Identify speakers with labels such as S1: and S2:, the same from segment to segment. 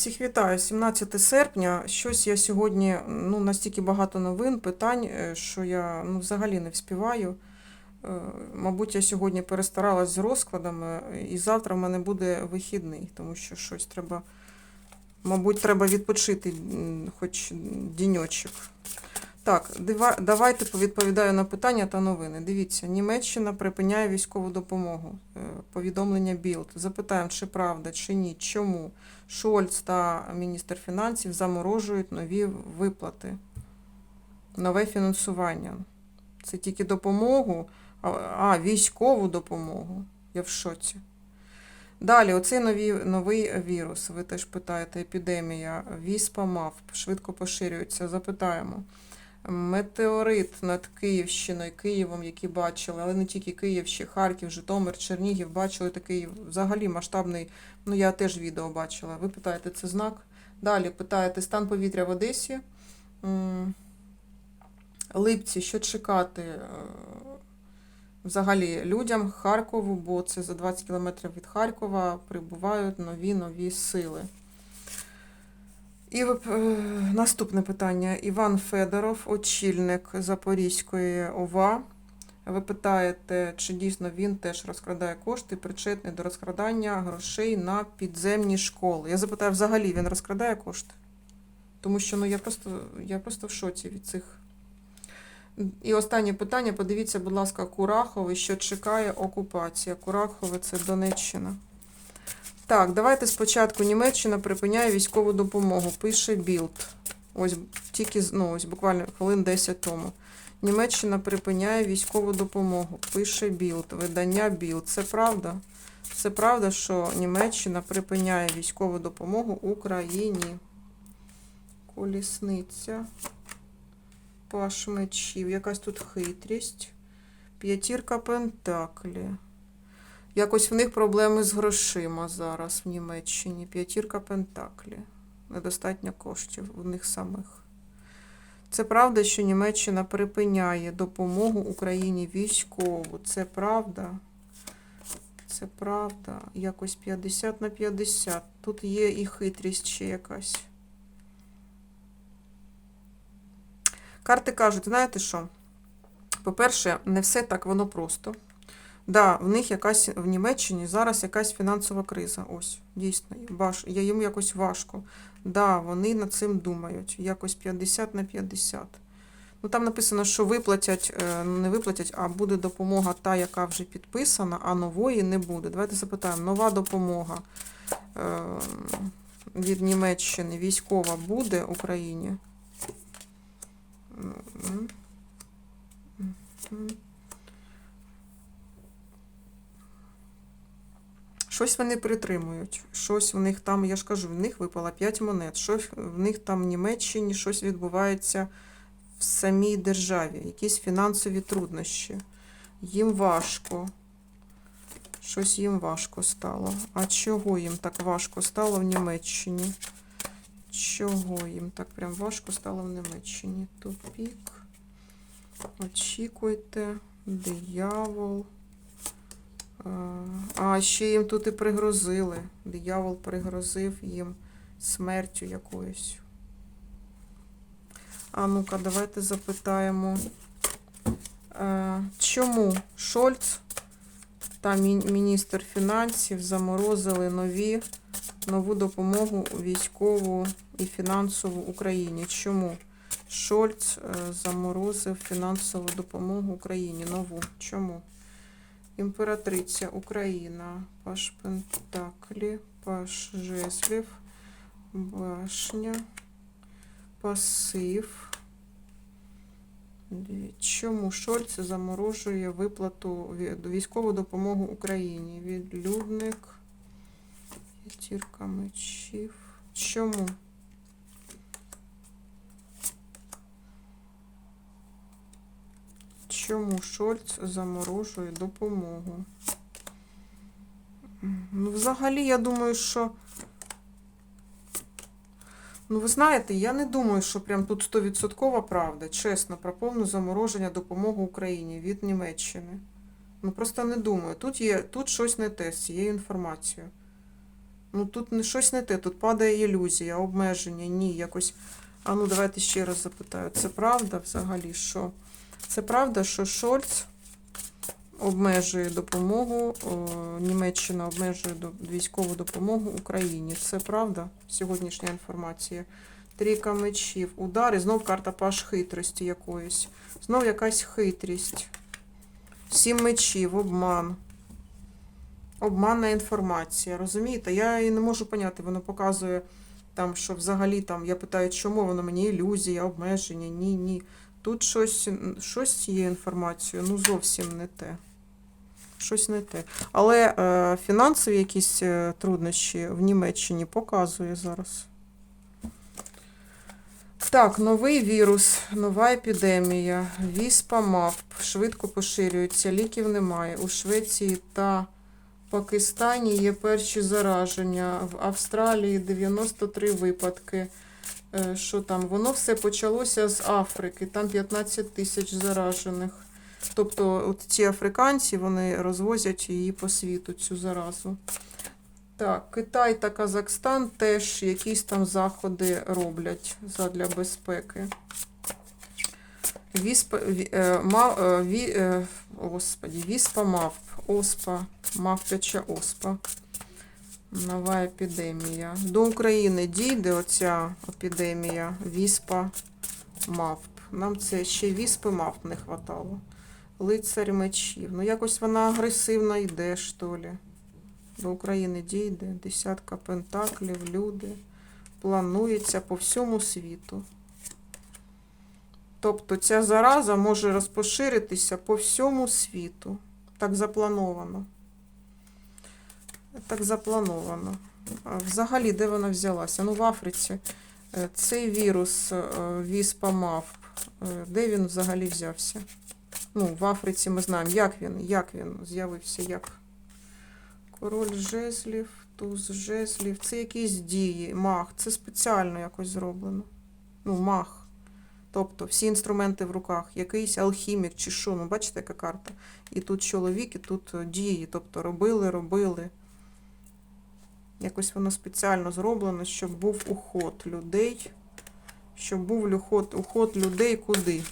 S1: Всіх вітаю, 17 серпня. Щось я сьогодні, ну, настільки багато новин, питань, е, що я ну, взагалі не вспіваю. Е, Мабуть, я сьогодні перестаралась з розкладами, і завтра в мене буде вихідний, тому що щось треба, мабуть, треба відпочити хоч діньочок. Так, давайте повідповідаю на питання та новини. Дивіться, Німеччина припиняє військову допомогу. Е, Повідомлення Білд. Запитаємо, чи правда, чи ні, чому. Шольц та міністр фінансів заморожують нові виплати, нове фінансування. Це тільки допомогу, а, військову допомогу. Я в шоці. Далі, оцей нові, новий вірус, ви теж питаєте, епідемія, віспа мав, швидко поширюється. Запитаємо. Метеорит над Київщиною, Києвом, які бачили, але не тільки Київ, ще Харків, Житомир, Чернігів бачили такий взагалі масштабний Ну, я теж відео бачила. Ви питаєте, це знак. Далі питаєте стан повітря в Одесі. Липці, що чекати е, взагалі людям Харкову, бо це за 20 кілометрів від Харкова прибувають нові нові сили. І е, наступне питання. Іван Федоров, очільник Запорізької ОВА. Ви питаєте, чи дійсно він теж розкрадає кошти, причетний до розкрадання грошей на підземні школи. Я запитаю, взагалі він розкрадає кошти? Тому що ну, я, просто, я просто в шоці від цих. І останнє питання. Подивіться, будь ласка, Курахове, що чекає окупація. Курахове це Донеччина. Так, давайте спочатку Німеччина припиняє військову допомогу. Пише Білд. Ось тільки ну, ось буквально хвилин 10 тому. Німеччина припиняє військову допомогу. Пише Білд, видання Білд. Це правда? Це правда, що Німеччина припиняє військову допомогу Україні. Колісниця. Паш мечів. Якась тут хитрість. П'ятірка пентаклі. Якось в них проблеми з грошима зараз в Німеччині. П'ятірка пентаклі. Недостатньо коштів у них самих. Це правда, що Німеччина припиняє допомогу Україні військову. Це правда. Це правда. Якось 50 на 50. Тут є і хитрість ще якась. Карти кажуть, знаєте що? По-перше, не все так воно просто. Да, в них якась в Німеччині зараз якась фінансова криза. Ось, дійсно, баш, я їм якось важко. Да, вони над цим думають. Якось 50 на 50. Ну там написано, що виплатять, е, не виплатять, а буде допомога та, яка вже підписана, а нової не буде. Давайте запитаємо, нова допомога е, від Німеччини військова буде Україні? Щось вони притримують. Щось в них там, я ж кажу, в них випало 5 монет. Щось в них там в Німеччині щось відбувається в самій державі, якісь фінансові труднощі. Їм важко. Щось їм важко стало. А чого їм так важко стало в Німеччині? Чого їм так прям важко стало в Німеччині? Тупік. Очікуйте. Диявол. А, ще їм тут і пригрозили. Диявол пригрозив їм смертю якоюсь. А ну-ка, давайте запитаємо, е, чому Шольц та міністр фінансів заморозили нові, нову допомогу військову і фінансову Україні? Чому Шольц е, заморозив фінансову допомогу Україні? Нову. Чому? Імператриця Україна, Паш Пентаклі, Паш Жеслів, Башня, Пасив. Чому Шольц заморожує виплату ві- військову допомогу Україні? Відлюдник, п'ятірка мечів. Чому? Чому Шольц заморожує допомогу? Ну, взагалі, я думаю, що. Ну, ви знаєте, я не думаю, що прям тут 100% правда, чесно, про повне замороження допомоги Україні від Німеччини. Ну, просто не думаю. Тут є, тут щось не те з цією інформацією. Ну тут не щось не те, тут падає ілюзія, обмеження, ні, якось. А ну давайте ще раз запитаю. Це правда взагалі, що? Це правда, що Шольц обмежує допомогу, Німеччина обмежує військову допомогу Україні. Це правда? Сьогоднішня інформація. Трійка мечів, удар і знов карта паш хитрості якоїсь. Знов якась хитрість. Сім мечів, обман. Обманна інформація. Розумієте? Я і не можу поняти. Воно показує там, що взагалі там я питаю, чому воно мені ілюзія, обмеження. Ні, ні. Тут щось, щось є інформацією, ну зовсім не те. Щось не те. Але е, фінансові якісь е, труднощі в Німеччині показує зараз. Так, новий вірус, нова епідемія, віспа мавп швидко поширюється, ліків немає. У Швеції та Пакистані є перші зараження, в Австралії 93 випадки. Е, Що там? Воно все почалося з Африки, там 15 тисяч заражених. Тобто, от ці африканці вони розвозять її по світу, цю заразу. Так, Китай та Казахстан теж якісь там заходи роблять задля безпеки. Віспа, ві, е, е, ві, господі, віспа мавп, оспа, мавпяча оспа. Нова епідемія. До України дійде оця епідемія віспа мавп. Нам це ще віспи мавп не хватало. Лицарь мечів. Ну, якось вона агресивно йде, що ли. До України дійде. Десятка пентаклів, люди. Планується по всьому світу. Тобто ця зараза може розпоширитися по всьому світу. Так заплановано. Так заплановано. Взагалі, де вона взялася? Ну, в Африці. Е, Цей вірус е, віспа мавп, е, де він взагалі взявся? Ну, в Африці ми знаємо, як він, як він з'явився, як. Король жезлів, туз жезлів. Це якісь дії, маг. Це спеціально якось зроблено. Ну, маг. Тобто всі інструменти в руках, якийсь алхімік чи що, ну бачите, яка карта. І тут чоловік, і тут дії. Тобто робили, робили. Якось воно спеціально зроблено, щоб був уход людей. Щоб був уход, уход людей куди?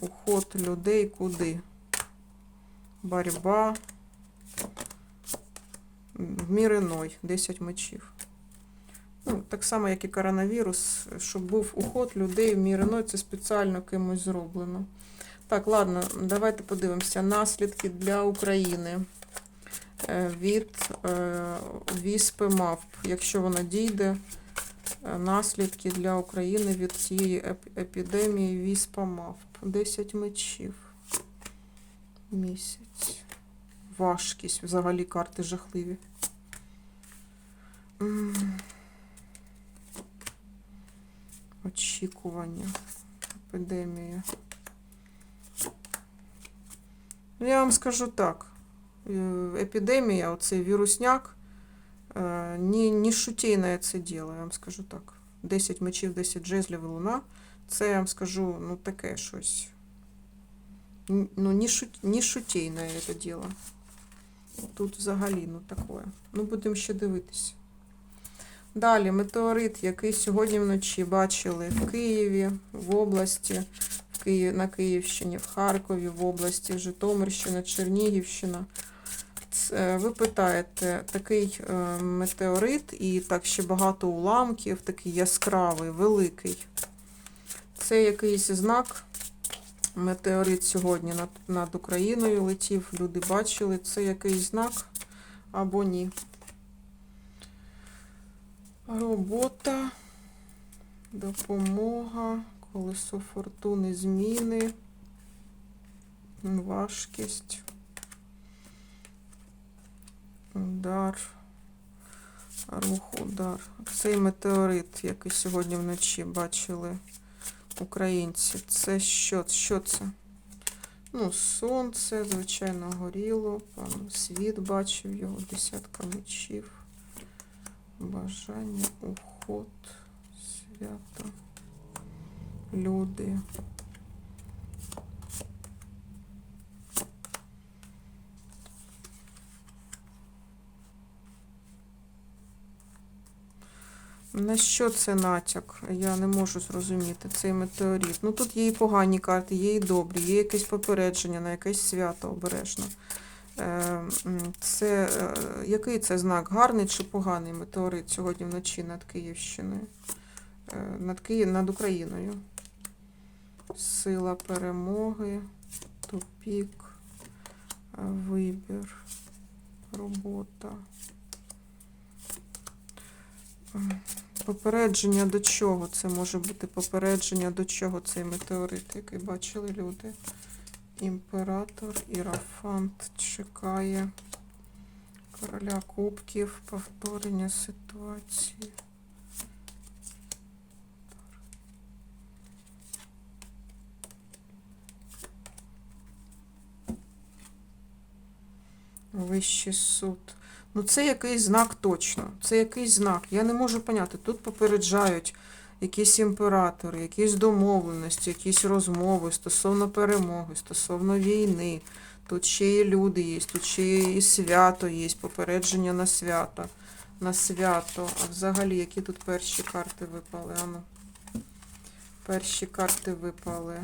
S1: Уход людей куди? Борьба. В мір 10 мечів. Ну, так само, як і коронавірус, щоб був уход людей в мір іной, це спеціально кимось зроблено. Так, ладно, давайте подивимося. Наслідки для України від е, віспи мавп. Якщо вона дійде, е, наслідки для України від цієї епідемії віспа мавп. 10 мечів. Місяць. Важкість. Взагалі карти жахливі. Очікування. Епідемія. Я вам скажу так. Е, Епідемія, оцей вірусняк, не, не шутейне це діло, я вам скажу так. 10 мечів, 10 жезлів і луна. Це я вам скажу, ну таке щось. Ну, не, шут, це діло. Тут взагалі, ну такое. Ну, будемо ще дивитися. Далі метеорит, який сьогодні вночі бачили в Києві, в області, в Києві, на Київщині, в Харкові, в області, Житомирщина, Чернігівщина. Це, ви питаєте, такий е, метеорит і так ще багато уламків, такий яскравий, великий. Це якийсь знак. Метеорит сьогодні над, над Україною летів, люди бачили, це якийсь знак або ні. Робота, допомога, колесо фортуни, зміни, важкість, удар, рух, удар. Цей метеорит, який сьогодні вночі бачили українці. Це що? Що це? Ну, сонце, звичайно, горіло, пан світ бачив його, десятка мечів. Бажання, уход, свято, люди. На що це натяк? Я не можу зрозуміти цей метеорит. Ну тут є і погані карти, є і добрі, є якесь попередження на якесь свято обережно. Е, Це е, який це знак? Гарний чи поганий метеорит сьогодні вночі над Київщиною? Е, Над Київ, над Україною. Сила перемоги, тупік, вибір, робота. Попередження до чого? Це може бути попередження до чого цей метеорит, який бачили люди. Імператор, Ірафант чекає короля кубків, повторення ситуації. Вищий суд. Ну, це якийсь знак точно. Це якийсь знак. Я не можу поняти. Тут попереджають якісь імператори, якісь домовленості, якісь розмови стосовно перемоги, стосовно війни. Тут ще є люди є, тут ще і свято є, попередження на свято. На свято. А взагалі, які тут перші карти випали? Ану. Перші карти випали.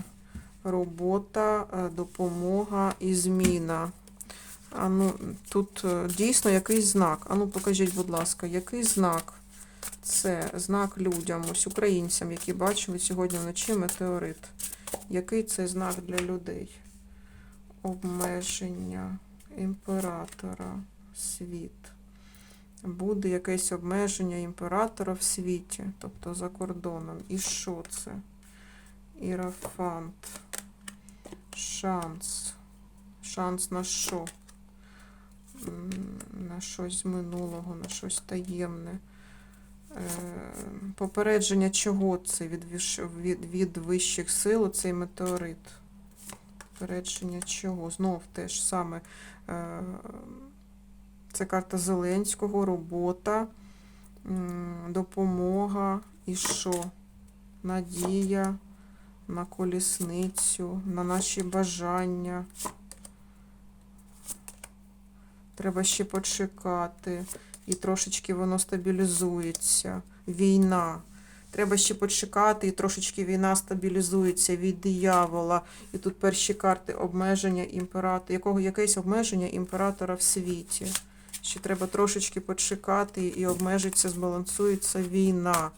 S1: Робота, е, допомога і зміна. А ну, тут е, дійсно якийсь знак. А ну, покажіть, будь ласка, який знак? Це знак людям, ось українцям, які бачили сьогодні вночі метеорит. Який це знак для людей? Обмеження імператора, світ. Буде якесь обмеження імператора в світі, тобто за кордоном. І що це? Ірафант. Шанс. Шанс на що? На щось з минулого, на щось таємне. Е, Попередження чого це від, від, від вищих сил, цей метеорит? Попередження чого? Знов те ж саме. е, Це карта Зеленського, робота, допомога і що? Надія на колісницю, на наші бажання. Треба ще почекати. І трошечки воно стабілізується. Війна. Треба ще почекати, і трошечки війна стабілізується від диявола. І тут перші карти обмеження імператора. Якого якесь обмеження імператора в світі. Ще треба трошечки почекати і обмежиться, збалансується війна.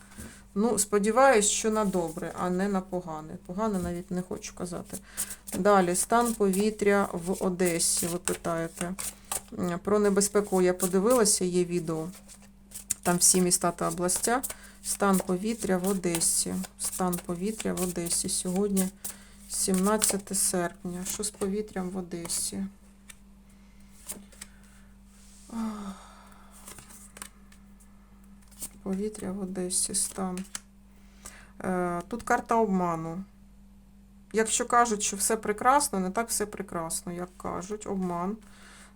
S1: Ну, сподіваюсь, що на добре, а не на погане. Погане навіть не хочу казати. Далі, стан повітря в Одесі, ви питаєте. Про небезпеку я подивилася, є відео. Там всі міста та областя. Стан повітря в Одесі. Стан повітря в Одесі. Сьогодні 17 серпня. Що з повітрям в Одесі? Повітря в Одесі. Стан. Е, Тут карта обману. Якщо кажуть, що все прекрасно, не так все прекрасно, як кажуть, обман.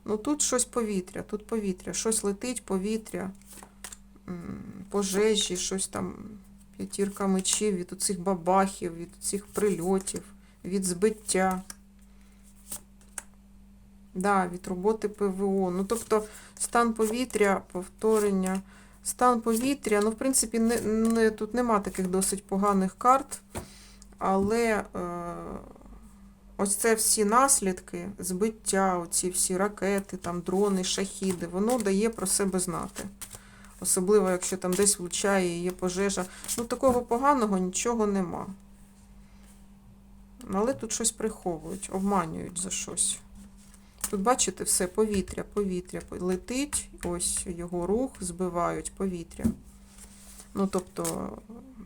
S1: Ну тут щось повітря, тут повітря, щось летить, повітря, пожежі, щось там, п'ятірка мечів від цих бабахів, від цих прильотів, від збиття. Да, від роботи ПВО. Ну, тобто, стан повітря, повторення. Стан повітря, ну, в принципі, не, не, тут нема таких досить поганих карт, але е, ось це всі наслідки, збиття, оці всі ракети, там, дрони, шахіди, воно дає про себе знати. Особливо, якщо там десь влучає і є пожежа. Ну, такого поганого нічого нема. Але тут щось приховують, обманюють за щось. Тут, бачите, все, повітря, повітря летить, ось його рух, збивають повітря. Ну, тобто,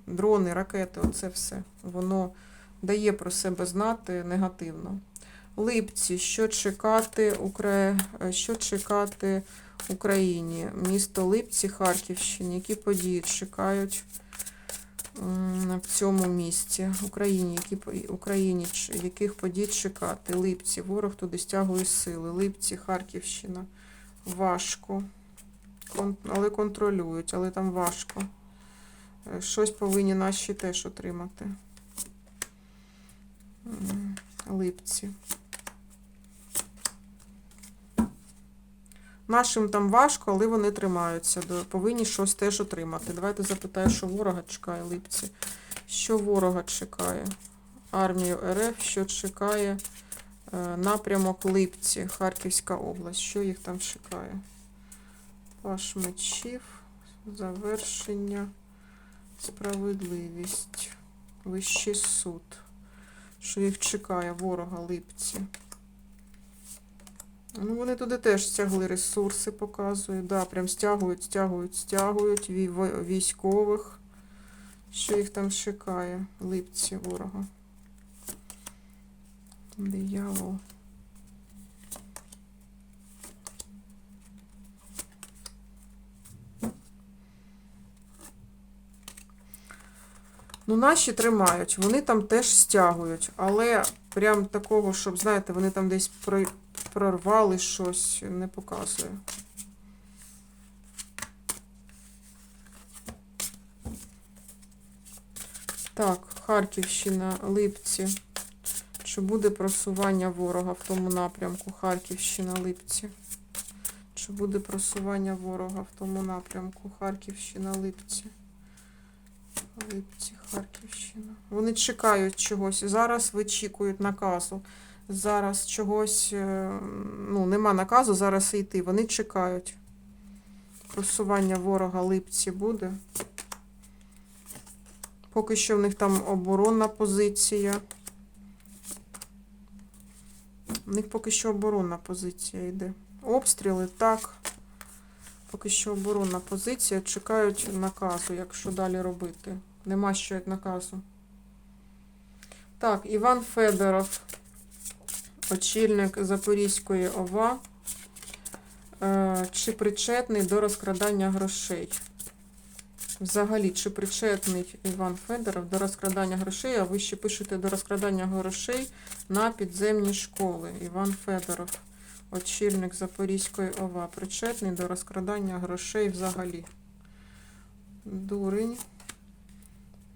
S1: дрони, ракети, оце все. Воно дає про себе знати негативно. Липці, що чекати, Укра... що чекати Україні? Місто Липці, Харківщини. Які події чекають в цьому місті? Україні, які Україні, яких подій чекати? Липці, ворог туди стягує сили. Липці, Харківщина. Важко. Але контролюють, але там важко. Е, Щось повинні наші теж отримати. Липці. Нашим там важко, але вони тримаються. Повинні щось теж отримати. Давайте запитаю, що ворога чекає липці. Що ворога чекає? Армію РФ, що чекає е, напрямок Липці, Харківська область. Що їх там чекає? Паш мечів, завершення, справедливість, вищий суд. Що їх чекає ворога Липці? Ну, вони туди теж стягли ресурси, показують. Да, прям стягують, стягують, стягують військових. Що їх там чекає? Липці ворога. Диявол. Ну, наші тримають, вони там теж стягують, але прям такого, щоб, знаєте, вони там десь про- прорвали щось, не показує. Так, Харківщина, Липці. Чи буде просування ворога в тому напрямку? Харківщина, Липці. Чи буде просування ворога в тому напрямку? Харківщина, Липці. Липці, Харківщина. Вони чекають чогось. Зараз вичікують наказу. Зараз чогось, е, ну, нема наказу зараз йти. Вони чекають. Просування ворога Липці буде. Поки що в них там оборонна позиція. У них поки що оборонна позиція йде. Обстріли так. Поки що оборонна позиція. Чекають наказу, як що далі робити. Нема ще наказу. Так, Іван Федоров, очільник Запорізької ОВА. Е, Чи причетний до розкрадання грошей? Взагалі, чи причетний Іван Федоров до розкрадання грошей, а ви ще пишете до розкрадання грошей на підземні школи. Іван Федоров, очільник Запорізької ОВА, причетний до розкрадання грошей взагалі. Дурень,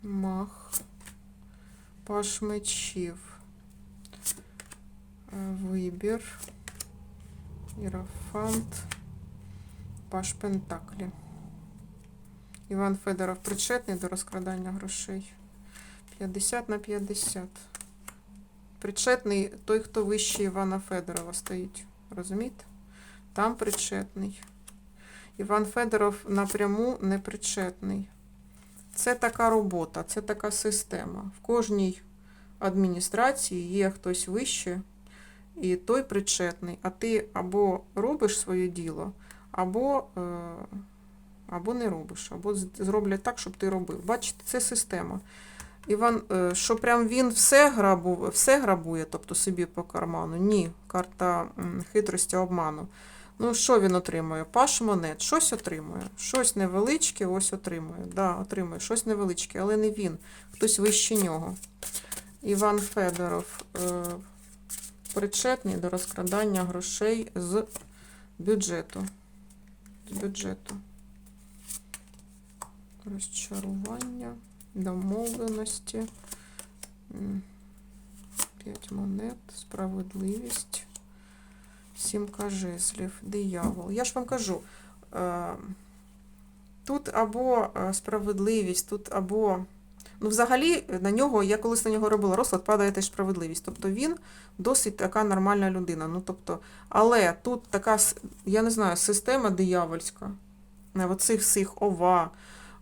S1: мах, паш мечів, е, вибір, ірафант, паш пентаклі. Іван Федоров причетний до розкрадання грошей. 50 на 50. Причетний той, хто вище Івана Федорова стоїть. Розумієте? Там причетний. Іван Федоров напряму не причетний. Це така робота, це така система. В кожній адміністрації є хтось вище, і той причетний. А ти або робиш своє діло, або. Е або не робиш, або зроблять так, щоб ти робив. Бачите, це система. Іван, е, що прям він все грабує, все грабує, тобто собі по карману. Ні, карта хитрості обману. Ну, що він отримує? Паш монет, щось отримує. Щось невеличке, ось отримує. Да, отримує щось невеличке, але не він. Хтось вище нього. Іван Федоров е, причетний до розкрадання грошей з бюджету. З бюджету розчарування, домовленості, п'ять монет, справедливість, сімка жезлів, диявол. Я ж вам кажу, е, тут або е, справедливість, тут або. Ну, взагалі, на нього, я колись на нього робила розклад, падає теж справедливість. Тобто він досить така нормальна людина. Ну, тобто, але тут така, я не знаю, система диявольська. Е, оцих всіх ова,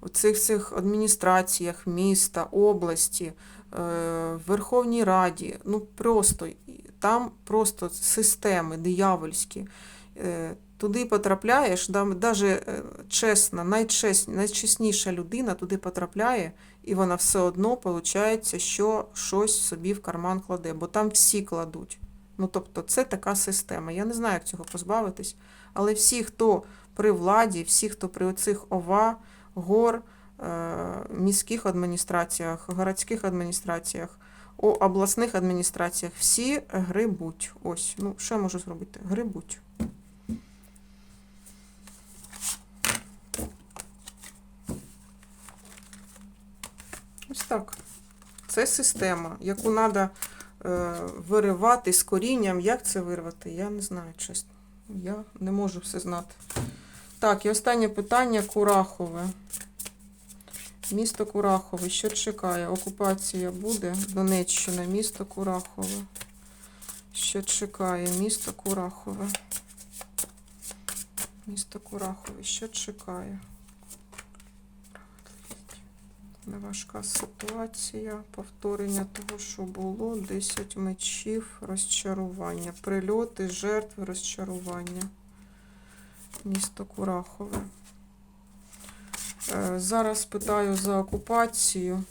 S1: у цих всіх адміністраціях міста, області, е, Верховній Раді, ну просто там просто системи диявольські. Е, Туди потрапляєш, там навіть чесна, найчесні, найчесніша людина туди потрапляє, і вона все одно, виходить, що щось собі в карман кладе, бо там всі кладуть. Ну, тобто, це така система. Я не знаю, як цього позбавитись, але всі, хто при владі, всі, хто при оцих ОВА, гор, е, міських адміністраціях, городських адміністраціях, о обласних адміністраціях, всі грибуть. Ось, ну що я можу зробити? Грибуть. Ось так. Це система, яку треба виривати з корінням. Як це вирвати? Я не знаю, чесно. Я не можу все знати. Так, і останнє питання Курахове. Місто Курахове. Що чекає? Окупація буде? Донеччина, місто Курахове. Що чекає? Місто Курахове. Місто Курахове. Що чекає? Неважка ситуація. Повторення того, що було. 10 мечів, розчарування. Прильоти, жертви, розчарування. Місто Курахове. Е, Зараз питаю за окупацію.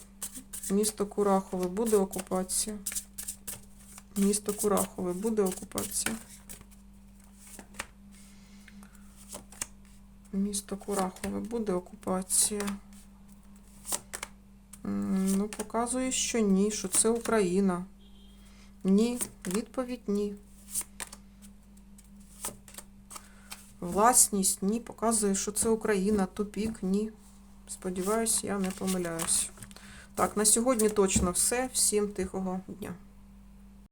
S1: Місто Курахове буде окупація? Місто Курахове буде окупація? Місто Курахове буде окупація? Ну, показує, що ні, що це Україна. Ні, відповідь ні. Власність ні, показує, що це Україна. Тупік ні. Сподіваюсь, я не помиляюсь. Так, на сьогодні точно все. Всім тихого дня.